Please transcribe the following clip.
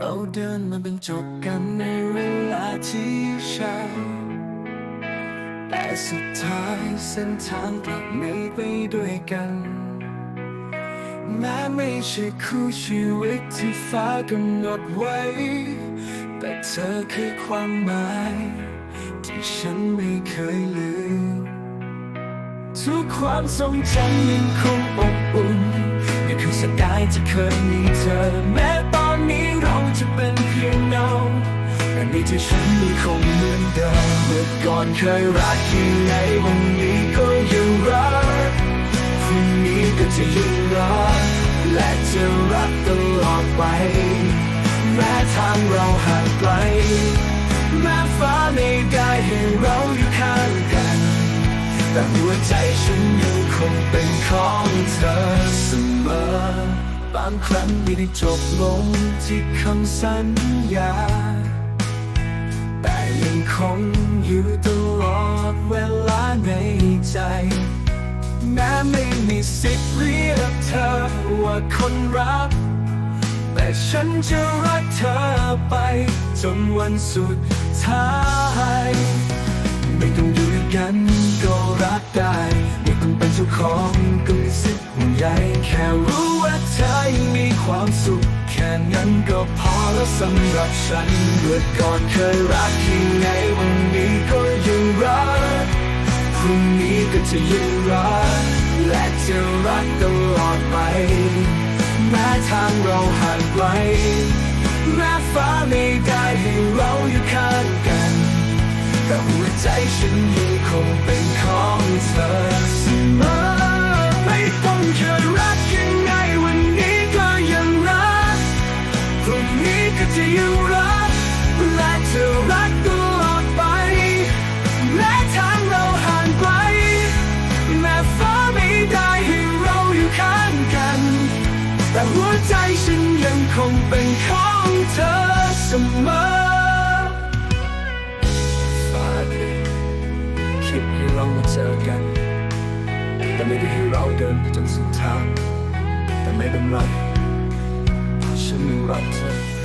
เราเดินมาบรรจบกันในเวลาที่ใช่แต่สุดท้ายเส้นทางกลับไม่ไปด้วยกัน แม้ไม่ใช่คู่ชีวิตที่ฟ้ากำหนดไว้ แต่เธอคือความหมาย ที่ฉันไม่เคยลืม ทุกความทรงจำยังคงอบอุ่นยังคือสกายที่เคยมีเธอแม้ แต่นี่ที่ฉันยังคงเหมือนเดิมเมื่อก่อนเคยรักยังไงวันนี้ก็ยังรักพรุ่งนี้ก็จะยังรักและจะรักตลอดไป แม้ทางเราห่างไกลแม้ฟ้าไม่ได้ให้เราอยู่ข้างกัน แต่หัวใจฉันยังคงเป็นของเธอเสมอบางครั้งไม่ได้จบลงที่คำสัญญา แต่ยังคงอยู่ตลอดเวลาในใจแม้ไม่มีสิทธิ์เรียกเธอว่าคนรัก แต่ฉันจะรักเธอไป จนวันสุดท้าย ไม่ต้องอยู่ด้วยกันก็รักได้ ไม่ต้องเป็นเจ้าของก็มีสิทธิ์ห่แค่รู้ว่าเธอยังมีความสุข นั้นก็พอแล้วสำหรับฉันเมื่อก่อนเคยรักยังไงวันนี้ก็ยังรักพรุ่งนี้ก็จะยังรัก และจะรักตลอดไป แม้ทางเราห่างไกลแม้ฟ้าไม่ได้ให้เราอยู่ข้างกัน แต่หัวใจฉันยังคงเป็นของเธอเสมอ แต่หัวใจฉันยังคงเป็นของเธอเสมอฟ้าดิคิดให้เรามาเจอกัน แต่ไม่ได้ให้เราเดินไปจนสุดทางแต่ไม่เป็นไรฉันยังรักเธอ